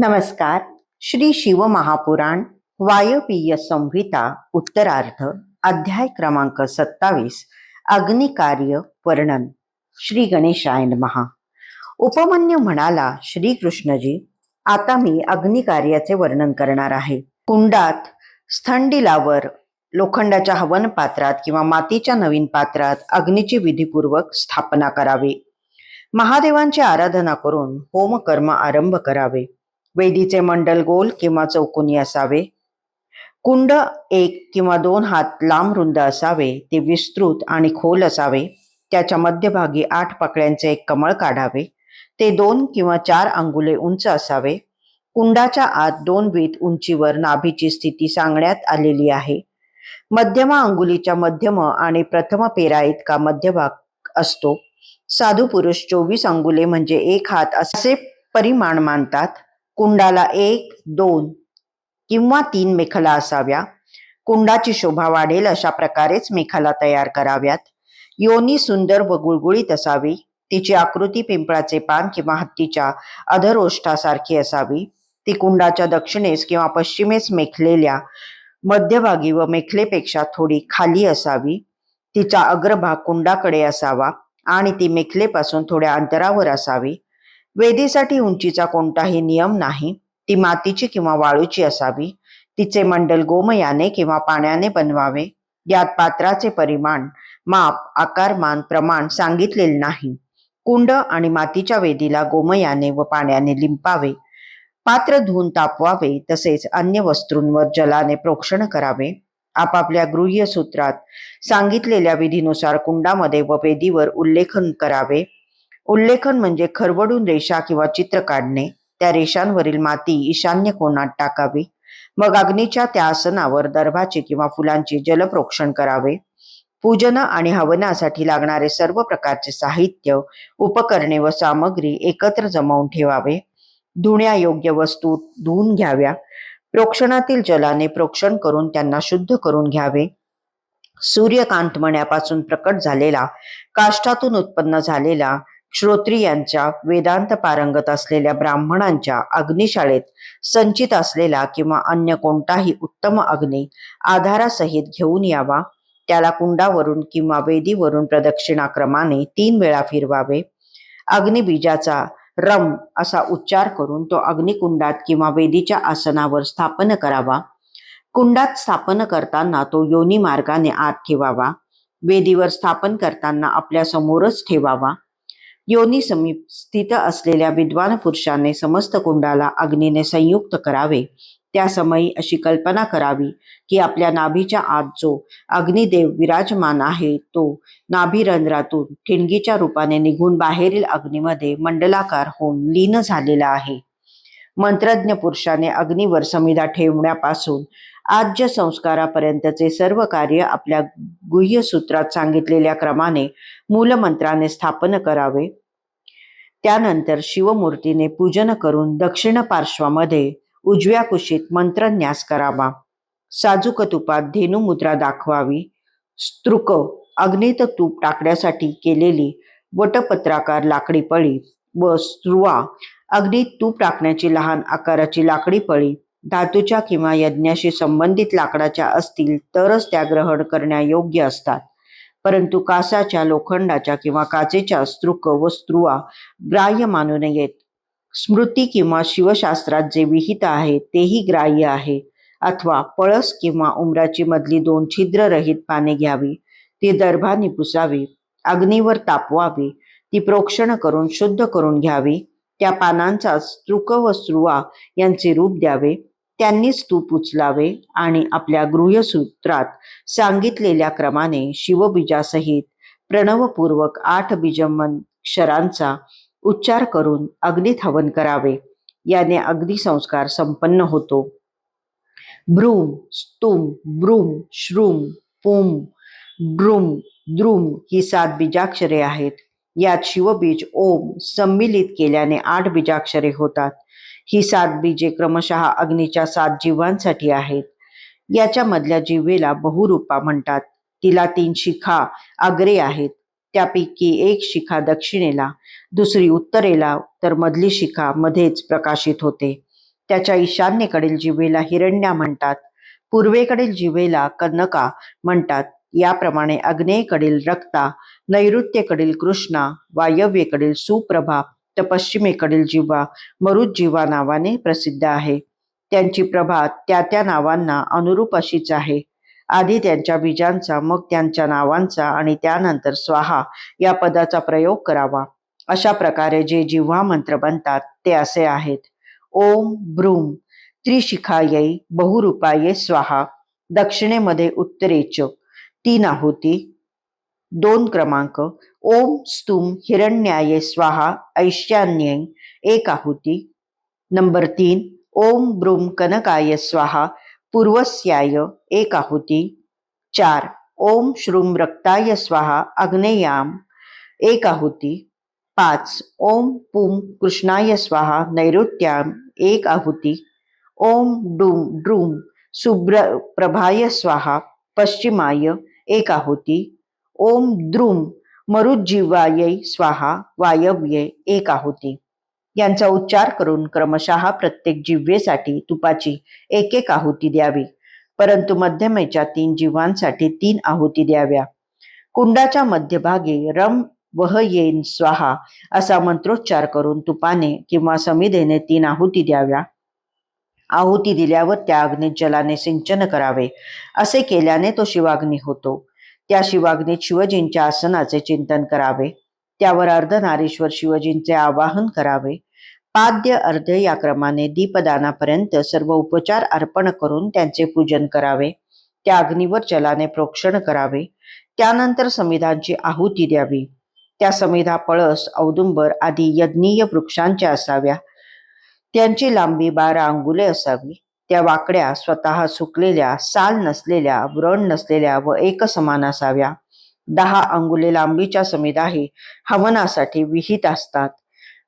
नमस्कार. श्री शिव महापुराण वायवीय संहिता उत्तरार्ध अध्याय क्रमांक सत्तावीस अग्निकार्य वर्णन. श्री गणेशायन महा उपमन्यू म्हणाला श्री कृष्णजी आता मी अग्निकार्याचे वर्णन करणार आहे. कुंडात स्थंडिलावर लोखंडाच्या हवन पात्रात किंवा मातीच्या नवीन पात्रात अग्नीची विधीपूर्वक स्थापना करावी. महादेवांची आराधना करून होमकर्म आरंभ करावे. वेदीचे मंडल गोल किंवा चौकोनी असावे. कुंड एक किंवा दोन हात लांब रुंद असावे ते विस्तृत आणि खोल असावे. त्याच्या मध्यभागी आठ पाकळ्यांचे एक कमळ काढावे. ते दोन किंवा चार अंगुले उंच असावे. कुंडाच्या आत दोन वीत उंचीवर नाभीची स्थिती सांगण्यात आलेली आहे. मध्यमा अंगुलीच्या मध्यम आणि प्रथम पेरा इतका मध्यभाग असतो. साधू पुरुष चोवीस अंगुले म्हणजे एक हात असे परिमाण मानतात. कुंडाला एक दोन किंवा तीन मेखला असाव्या. कुंडाची शोभा वाढेल अशा प्रकारेच मेखला तयार कराव्यात. योनी सुंदर व गुळगुळीत असावी. तिची आकृती पिंपळाचे पान किंवा हत्तीच्या अधरोष्ठासारखी असावी. ती कुंडाच्या दक्षिणेस किंवा पश्चिमेस मेखलेल्या मध्यभागी व मेखलेपेक्षा थोडी खाली असावी. तिचा अग्रभाग कुंडाकडे असावा आणि ती मेखलेपासून थोड्या अंतरावर असावी. वेदीसाठी उंचीचा कोणताही नियम नाही. ती मातीची किंवा वाळूची असावी. तिचे मंडल गोमयाने किंवा पाण्याने बनवावे. यात पात्राचे परिमाण माप आकारमान प्रमाण सांगितलेले नाही. कुंड आणि मातीच्या वेदीला गोमयाने व पाण्याने लिंपावे. पात्र धुवून तापवावे. तसेच अन्य वस्तूंवर जलाने प्रोक्षण करावे. आपापल्या गृह्य सूत्रात सांगितलेल्या विधीनुसार कुंडामध्ये व वेदीवर उल्लेखन करावे. उल्लेखन म्हणजे खरवडून रेषा किंवा चित्र काढणे त्या रेषांवरील माती ईशान्य कोणात टाकावी. मग अग्नीच्या त्या आसनावर दर्भाचे किंवा फुलांचे जलप्रोक्षण करावे. पूजन आणि हवनासाठी लागणारे सर्व प्रकारचे साहित्य उपकरणे व सामग्री एकत्र जमवून ठेवावे. धुण्यायोग्य वस्तू धुवून घ्याव्या. प्रोक्षणातील जलाने प्रोक्षण करून त्यांना शुद्ध करून घ्यावे. सूर्यकांत मण्यापासून प्रकट झालेला काष्ठातून उत्पन्न झालेला श्रोत्रियांच्या वेदांत पारंगत असलेल्या ब्राह्मणांच्या अग्निशाळेत संचित असलेला किंवा अन्य कोणताही उत्तम अग्नी आधारासहित घेऊन यावा त्याला कुंडावरून किंवा वेदीवरून प्रदक्षिणाक्रमाने तीन वेळा फिरवावे. अग्निबीजाचा रम असा उच्चार करून तो अग्निकुंडात किंवा वेदीच्या आसनावर स्थापन करावा. कुंडात स्थापन करताना तो योनी मार्गाने आत ठेवावा. वेदीवर स्थापन करताना आपल्या समोरच ठेवावा. योनी समीप स्थित असलेल्या विद्वान पुरुषाने समस्त कुंडाला अग्नीने संयुक्त करावे. त्या समयी अशी कल्पना करावी की आपल्या नाभीच्या आत जो अग्निदेव विराजमान आहे तो नाभिरंध्रातून ठिणगीच्या रूपाने निघून बाहेरील अग्नीमध्ये मंडलाकार होऊन लीन झालेला आहे. मंत्रज्ञ पुरुषाने अग्नीवर समिधा ठेवण्यापासून आज्य संस्कारापर्यंतचे सर्व कार्य आपल्या गुह्यसूत्रात सांगितलेल्या क्रमाने मूलमंत्राने स्थापन करावे. त्यानंतर शिवमूर्तीने पूजन करून दक्षिण पार्श्वामध्ये उजव्या कुशीत मंत्रन्यास करावा. साजूक तुपात धेनुमुद्रा दाखवावी. स्त्रुक अग्नीत तूप टाकण्यासाठी केलेली वटपत्राकार लाकडी पळी व स्त्रुवा अग्नीत तूप टाकण्याची लहान आकाराची लाकडी पळी धातूच्या किंवा यज्ञाशी संबंधित लाकडाच्या असतील तरच त्या ग्रहण करण्यायोग्य असतात. परंतु कासाच्या लोखंडाच्या किंवा काचेच्या स्त्रुक व स्त्रुवा ग्राह्य मानू नयेत. स्मृती किंवा शिवशास्त्रात जे विहित आहे तेही ग्राह्य आहे. अथवा पळस किंवा उमराची मधली दोन छिद्ररहित पाने घ्यावी. ती दर्भाने पुसावी अग्नीवर तापवावी ती प्रोक्षण करून शुद्ध करून घ्यावी त्या पानांचा स्त्रुक व स्त्रुवा यांचे रूप द्यावे. त्यांनीच तूप उचलावे आणि आपल्या गृहसूत्रात सांगितलेल्या क्रमाने शिवबीजासहित प्रणवपूर्वक आठ बीजमन क्षरांचा उच्चार करून अग्नीत हवन करावे. याने अग्निसंस्कार संपन्न होतो. भ्रूम स्तुम ब्रूम श्रूम पुम ड्रुम द्रुम ही सात बीजाक्षरे आहेत. यात शिवबीज ओम सम्मिलित केल्याने आठ बीजाक्षरे होतात. ही सात बीजे क्रमशः अग्नीच्या सात जीवांसाठी आहेत. याच्या मधल्या जिव्हेला बहुरूपा म्हणतात. तिला तीन शिखा अग्रे आहेत. त्यापैकी एक शिखा दक्षिणेला दुसरी उत्तरेला तर मधली शिखा मध्येच प्रकाशित होते. त्याच्या ईशान्येकडील जिभेला हिरण्या म्हणतात. पूर्वेकडील जिभेला कनका म्हणतात. याप्रमाणे अग्नेकडील रक्ता नैऋत्येकडील कृष्णा वायव्येकडील सुप्रभा तर पश्चिमेकडील जिवा मरुज्जीवा नावाने प्रसिद्ध आहे. त्यांची प्रभा त्या त्या नावांना अनुरूप अशीच आहे. आधी त्यांच्या बीजांचा मग त्यांच्या नावांचा आणि त्यानंतर स्वाहा या पदाचा प्रयोग करावा. अशा प्रकारे जे जिव्हा मंत्र बनतात ते असे आहेत. ओम भ्रूम त्रिशिखायै बहुरूपाये स्वाहा दक्षिणेमध्ये उत्तरेच तीन आहुती दोन क्रमांक ओम स्तुम हिरण्याय स्वाहा ऐशान्ये एक आहुती. नंबर तीन ओम ब्रूम कनकाय स्वाहा पूर्वस्याय एक आहुती. चार ओम श्रुम रक्ताय स्वाहा अग्नेयाम एक आहुती. पाच ओम पुम कृष्णाय स्वाहा नैऋत्याम एक आहुती. ओम डूम ड्रूम सुब्र प्रभाय स्वाहा पश्चिमाय एक आहुती. ओम द्रुम मरुज्जीवायै स्वाहा वायव्ये एक आहुती. यांचा उच्चार करून क्रमशः प्रत्येक जिव्हेसाठी तुपाची एक एक आहुती द्यावी. परंतु मध्यमेच्या तीन जीवांसाठी तीन आहुती द्याव्या. कुंडाच्या मध्यभागी रम वह येन स्वाहा असा मंत्रोच्चार करून तुपाने किंवा समिधेने तीन आहुती द्याव्या. आहुती दिल्यावर त्या अग्नीत जलाने सिंचन करावे. असे केल्याने तो शिवाग्नी होतो. त्या शिवाग्नीत शिवजींच्या आसनाचे चिंतन करावे. त्यावर अर्धनारीश्वर शिवजींचे आवाहन करावे. पाद्य अर्ध या क्रमाने दीपदानापर्यंत सर्व उपचार अर्पण करून त्यांचे पूजन करावे. त्या अग्नीवर जलाने प्रोक्षण करावे. त्यानंतर समिधांची आहुती द्यावी. त्या समिधा पळस औदुंबर आदी यज्ञीय वृक्षांच्या असाव्या. त्यांची लांबी बारा अंगुले असावी. त्या वाकड्या स्वतः सुकलेल्या साल नसलेल्या व्रण नसलेल्या व एकसमान असाव्या. दहा अंगुले लांबीच्या समिधाही हवनासाठी विहित असतात.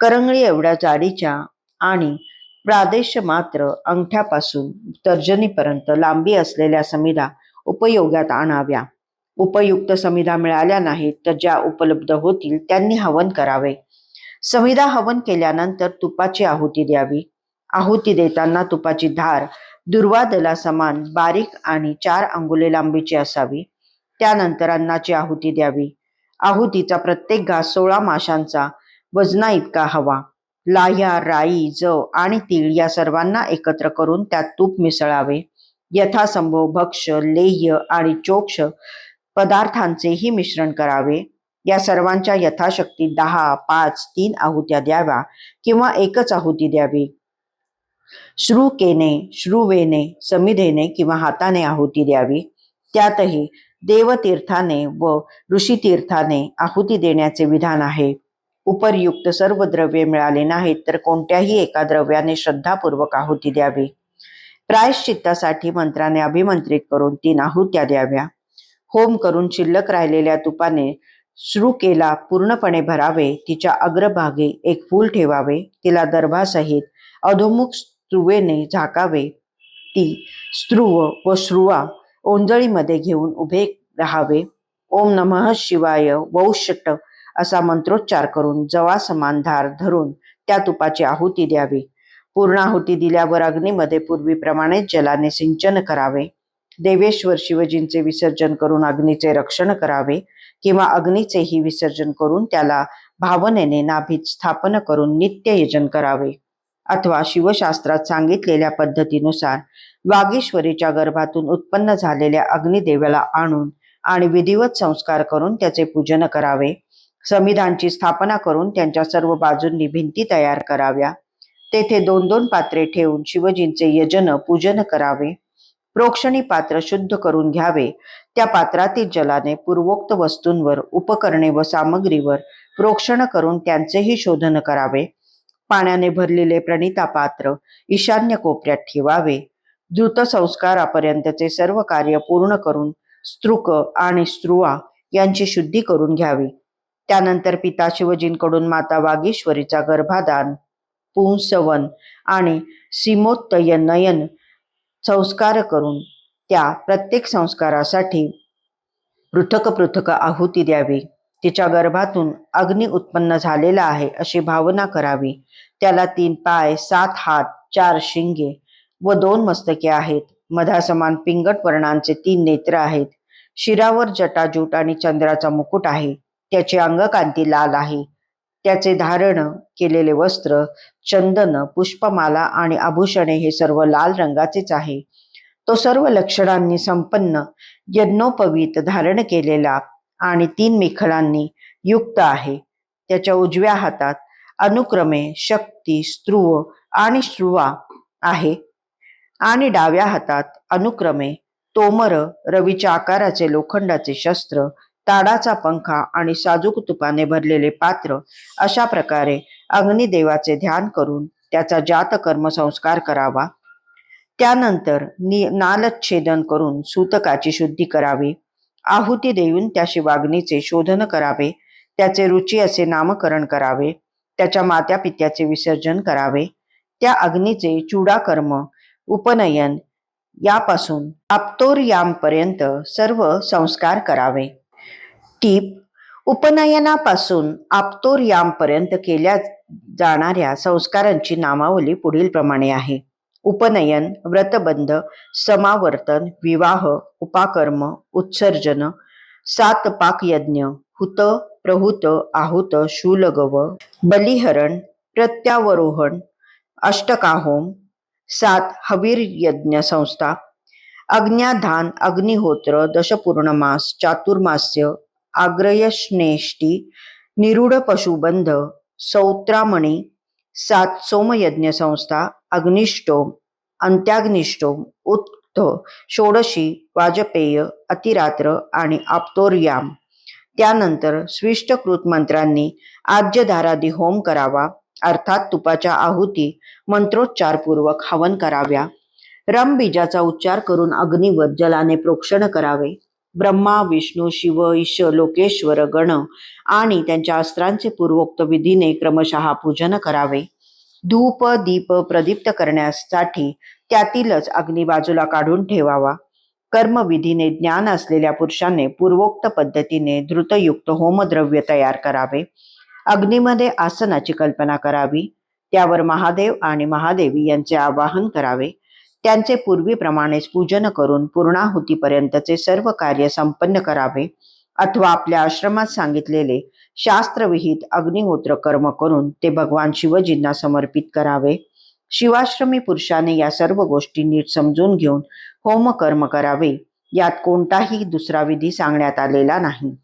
करंगळी एवढ्या जाडीच्या आणि प्रादेश मात्र अंगठ्यापासून तर्जनीपर्यंत लांबी असलेल्या समिधा उपयोगात आणाव्या. उपयुक्त समिधा मिळाल्या नाहीत तर ज्या उपलब्ध होतील त्यांनी हवन करावे. समिधा हवन केल्यानंतर तुपाची आहुती द्यावी. आहुती देताना तुपाची धार दुर्वादला समान बारीक आणि चार अंगुले लांबीची असावी. त्यानंतर अन्नाची आहुती द्यावी. आहुतीचा प्रत्येक घास सोळा माशांचा वजना इतका हवा. लाह्या राई जव आणि तीळ या सर्वांना एकत्र करून त्यात तूप मिसळावे. यथासंभव भक्ष लेह्य आणि चोक्ष पदार्थांचेही मिश्रण करावे. या सर्वांच्या यथाशक्ती दहा पाच तीन आहुत्या द्याव्या किंवा एकच आहुती द्यावी. श्रुकेने श्रुवेने समिधेने किंवा हाताने आहुती द्यावी. त्यातही देवतीर्थाने व ऋषीतीर्थाने आहुती देण्याचे विधान आहे. उपर्युक्त सर्व द्रव्ये मिळाले नाहीत तर कोणत्याही एका द्रव्याने श्रद्धापूर्वक आहुती द्यावी. प्रायश्चित्तासाठी मंत्राने अभिमंत्रित करून तीन आहुत्या द्याव्या. होम करून शिल्लक राहिलेल्या तुपाने श्रुकेला पूर्णपणे भरावे तिच्या अग्रभागी एक फूल ठेवावे तिला दर्भासहित अधोमुख स्त्रुवेने झाकावे. ती स्त्रुव व श्रुवा ओंजळीमध्ये घेऊन उभे राहावे. ओम नमः शिवाय वौषट असा मंत्रोच्चार करून जवा समान धार धरून त्या तुपाची आहुती द्यावी. पूर्णाहुती दिल्यावर अग्नीमध्ये पूर्वीप्रमाणेच जलाने सिंचन करावे. देवेश्वर शिवजींचे विसर्जन करून अग्नीचे रक्षण करावे किंवा अग्नीचेही विसर्जन करून त्याला भावनेने नाभीत स्थापन करून नित्य यजन करावे. अथवा शिवशास्त्रात सांगितलेल्या पद्धतीनुसार वागीश्वरीच्या गर्भातून उत्पन्न झालेल्या अग्निदेवाला आणून आणि विधिवत संस्कार करून त्याचे पूजन करावे. समिधांची स्थापना करून त्यांच्या सर्व बाजूंनी भिंती तयार कराव्या. तेथे दोन दोन पात्रे ठेवून शिवजींचे यजन पूजन करावे. प्रोक्षणी पात्र शुद्ध करून घ्यावे. त्या पात्रातील जलाने पूर्वोक्त वस्तूंवर उपकरणे व सामग्रीवर प्रोक्षण करून त्यांचेही शोधन करावे. पाण्याने भरलेले प्रणिता पात्र ईशान्य कोपऱ्यात ठेवावे. द्रुत संस्कारापर्यंतचे सर्व कार्य पूर्ण करून स्त्रुक आणि स्त्रुवा यांची शुद्धी करून घ्यावी. त्यानंतर पिता शिवजींकडून माता वागीश्वरीचा गर्भादान पुंसवन आणि सीमोत्तय नयन संस्कार करून त्या प्रत्येक संस्कारासाठी पृथक पृथक आहुती द्यावी. तिच्या गर्भातून अग्नी उत्पन्न झालेला आहे अशी भावना करावी. त्याला तीन पाय सात हात चार शिंगे व दोन मस्तके आहेत. मधासमान पिंगट वर्णांचे तीन नेत्र आहेत. शिरावर जटाजूट आणि चंद्राचा मुकुट आहे. त्याची अंगकांती लाल आहे. त्याचे धारण केलेले वस्त्र चंदन पुष्पमाला आणि आभूषणे हे सर्व लाल रंगाचेच आहे. तो सर्व लक्षणांनी संपन्न यज्ञोपवीत धारण केलेला आणि तीन मिखळांनी युक्त आहे. त्याच्या उजव्या हातात अनुक्रमे शक्ती स्त्रुव आणि श्रुवा आहे. आणि डाव्या हातात अनुक्रमे तोमर रवीच्या आकाराचे लोखंडाचे शस्त्र ताडाचा पंखा आणि साजूक तुपाने भरलेले पात्र अशा प्रकारे अग्निदेवाचे ध्यान करून त्याचा जात कर्म संस्कार करावा. त्यानंतर नि नालच्छेदन करून सूतकाची शुद्धी करावी. आहुती देऊन त्या शिवाग्नीचे शोधन करावे त्याचे रुची असे नामकरण करावे त्याच्या मात्या पित्याचे विसर्जन करावे त्या अग्नीचे चूडाकर्म उपनयन यापासून आप्तोर्यामपर्यंत सर्व संस्कार करावे. टीप उपनयनापासून आप्तोर्यामपर्यंत केल्या जाणाऱ्या संस्कारांची नामावली पुढील प्रमाणे आहे. उपनयन व्रतबंध समावर्तन विवाह उपाकर्म उत्सर्जन सात पाक यज्ञ हुत प्रहुत आहुत शूलगव बलिहरण प्रत्यावरोहण अष्टकाहोम सात हवीर यज्ञ संस्था अग्न्याधान अग्निहोत्र दशपूर्णमास चातुर्मास्य आग्रयश्नेष्टी निरूढ पशुबंध सौत्रामणी सात सोमयज्ञ संस्था अग्निष्टोम अंत्याग्निष्टोम उत्थ षोडशी वाजपेय अतिरात्र आणि आप्तोर्याम. त्यानंतर स्विष्टकृत मंत्रांनी आज्यधारादी होम करावा अर्थात तुपाच्या आहुती मंत्रोच्चारपूर्वक हवन कराव्या. रम बीजाचा उच्चार करून अग्निवर जलाने प्रोक्षण करावे. ब्रह्मा विष्णू शिव ईश लोकेश्वर गण आणि त्यांच्या अस्त्रांचे पूर्वोक्त विधीने क्रमशः पूजन करावे. धूप दीप प्रदीप्त करण्यासाठी त्यातीलच अग्नी बाजूला काढून ठेवावा. कर्मविधीने ज्ञान असलेल्या पुरुषाने पूर्वोक्त पद्धतीने धृतयुक्त होमद्रव्य तयार करावे. अग्नीमध्ये आसनाची कल्पना करावी. त्यावर महादेव आणि महादेवी यांचे आवाहन करावे. त्यांचे पूर्वीप्रमाणेच पूजन करून पूर्णाहुतीपर्यंतचे सर्व कार्य संपन्न करावे. अथवा आपल्या आश्रमात सांगितलेले शास्त्रविहित अग्निहोत्र कर्म करून ते भगवान शिवजींना समर्पित करावे. शिवाश्रमी पुरुषाने या सर्व गोष्टी नीट समजून घेऊन होमकर्म करावे. यात कोणताही दुसरा विधी सांगण्यात आलेला नाही.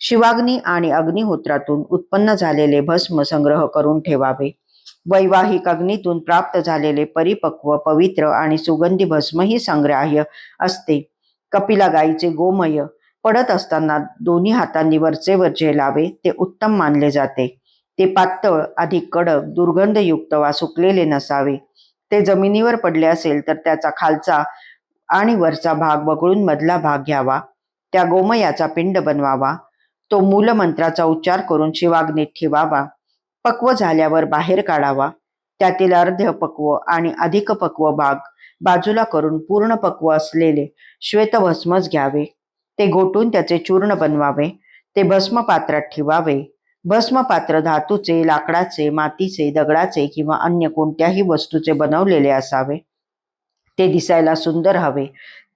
शिवाग्नी आणि अग्निहोत्रातून उत्पन्न झालेले भस्म संग्रह करून ठेवावे. वैवाहिक अग्नीतून प्राप्त झालेले परिपक्व पवित्र आणि सुगंधी भस्मही संग्राह्य असते. कपिला गायीचे गोमय पडत असताना दोन्ही हातांनी वरचे वरचे झेलावे ते उत्तम मानले जाते. ते पातळ अधिक कडक दुर्गंधयुक्त वा सुकलेले नसावे. ते जमिनीवर पडले असेल तर त्याचा खालचा आणि वरचा भाग वगळून मधला भाग घ्यावा. त्या गोमयाचा पिंड बनवावा. तो मूलमंत्राचा उच्चार करून शिवाग्नीत ठेवावा. पक्व झाल्यावर बाहेर काढावा. त्यातील अर्ध पक्व आणि अधिक पक्व भाग बाजूला करून पूर्ण पक्व असलेले श्वेतभस्मच घ्यावे. ते गोठून त्याचे चूर्ण बनवावे ते भस्म पात्रात ठेवावे. भस्म पात्र धातूचे लाकडाचे मातीचे दगडाचे किंवा अन्य कोणत्याही वस्तूचे बनवलेले असावे. ते दिसायला सुंदर हवे.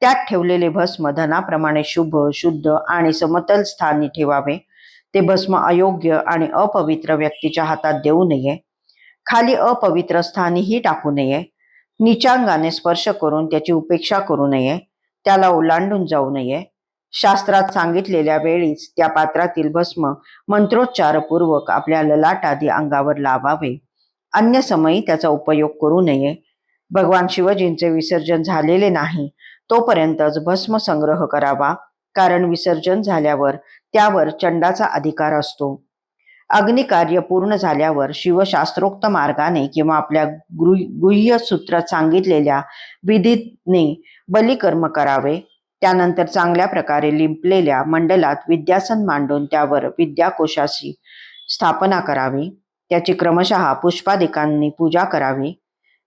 त्यात ठेवलेले भस्म धनाप्रमाणे शुभ शुद्ध आणि समतल स्थानी ठेवावे. ते भस्म अयोग्य आणि अपवित्र व्यक्तीच्या हातात देऊ नये. खाली अपवित्र स्थानीही टाकू नये. निचांगाने स्पर्श करून त्याची उपेक्षा करू नये. त्याला ओलांडून जाऊ नये. शास्त्रात सांगितलेल्या वेळीच त्या पात्रातील भस्म मंत्रोच्चारपूर्वक आपल्या ललाटादी अंगावर लावावे. अन्य समयी त्याचा उपयोग करू नये. भगवान शिवजींचे विसर्जन झालेले नाही तोपर्यंतच भस्म संग्रह करावा कारण विसर्जन झाल्यावर त्यावर चंडाचा अधिकार असतो. अग्निकार्य पूर्ण झाल्यावर शिवशास्त्रोक्त मार्गाने किंवा आपल्या गृह गुह्य सूत्रात सांगितलेल्या विधीने बलिकर्म करावे. त्यानंतर चांगल्या प्रकारे लिंपलेल्या मंडलात विद्यासन मांडून त्यावर विद्याकोशाची स्थापना करावी. त्याची क्रमशः पुष्पादिकांनी पूजा करावी.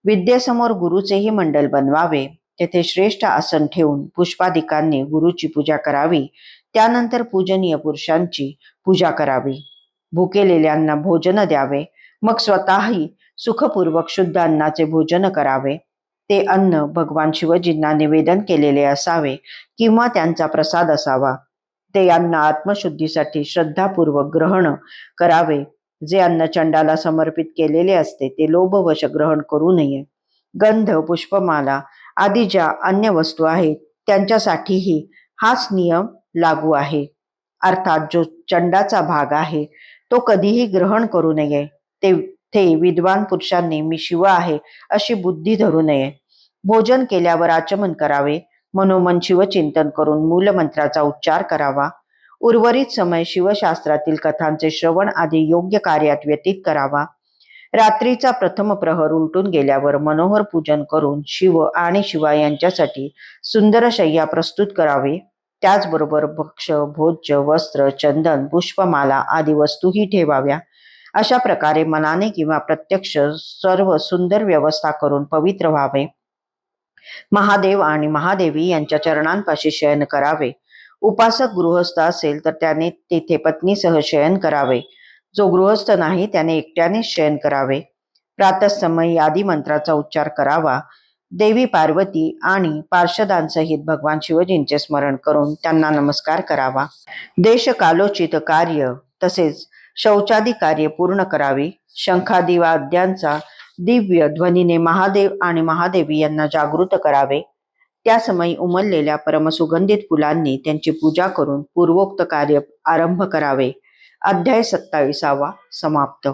विद्येसमोर गुरुचेही मंडल बनवावे. तेथे श्रेष्ठ आसन ठेवून पुष्पादिकांनी गुरुची पूजा करावी. त्यानंतर पूजनीय पुरुषांची पूजा करावी. भुकेलेल्यांना भोजन द्यावे. मग स्वतःही सुखपूर्वक शुद्ध अन्नाचे भोजन करावे. ते अन्न भगवान शिवजींना निवेदन केलेले असावे किंवा त्यांचा प्रसाद असावा. ते अन्न आत्मशुद्धीसाठी श्रद्धापूर्वक ग्रहण करावे. जे अन्न चंडाला समर्पित केलेले असते ते लोभवश ग्रहण करू नये. गंध पुष्पमाला आदी ज्या अन्य वस्तू आहेत त्यांच्यासाठीही हाच नियम लागू आहे. अर्थात जो चंडाचा भाग आहे तो कधीही ग्रहण करू नये. ते ते विद्वान पुरुषांनी मी शिव आहे अशी बुद्धी धरू नये. भोजन केल्यावर आचमन करावे. मनोमन शिवचिंतन करून मूलमंत्राचा उच्चार करावा. उर्वरित समय शिवशास्त्रातील कथांचे श्रवण आदी योग्य कार्यात व्यतीत करावा. रात्रीचा प्रथम प्रहर उलटून गेल्यावर मनोहर पूजन करून शिव आणि शिवा यांच्यासाठी सुंदर शय्या प्रस्तुत करावे. त्याचबरोबर भक्ष भोज्य वस्त्र चंदन पुष्पमाला आदी वस्तूही ठेवाव्या. अशा प्रकारे मनाने किंवा प्रत्यक्ष सर्व सुंदर व्यवस्था करून पवित्र व्हावे. महादेव आणि महादेवी यांच्या चरणांपाशी शयन करावे. उपासक गृहस्थ असेल तर त्याने तेथे पत्नीसह शयन करावे. जो गृहस्थ नाही त्याने एकट्याने शयन करावे. प्रातःसमयी आदी मंत्राचा उच्चार करावा. देवी पार्वती आणि पार्षदांसहित भगवान शिवजींचे स्मरण करून त्यांना नमस्कार करावा. देशकालोचित कार्य तसेच शौचादी कार्य पूर्ण करावे. शंखादी वाद्यांचा दिव्य ध्वनीने महादेव आणि महादेवी यांना जागृत करावे. त्या समयी उमललेल्या परमसुगंधित फुलांनी त्यांची पूजा करून पूर्वोक्त कार्य आरंभ करावे. अध्याय सत्ताविसावा समाप्त.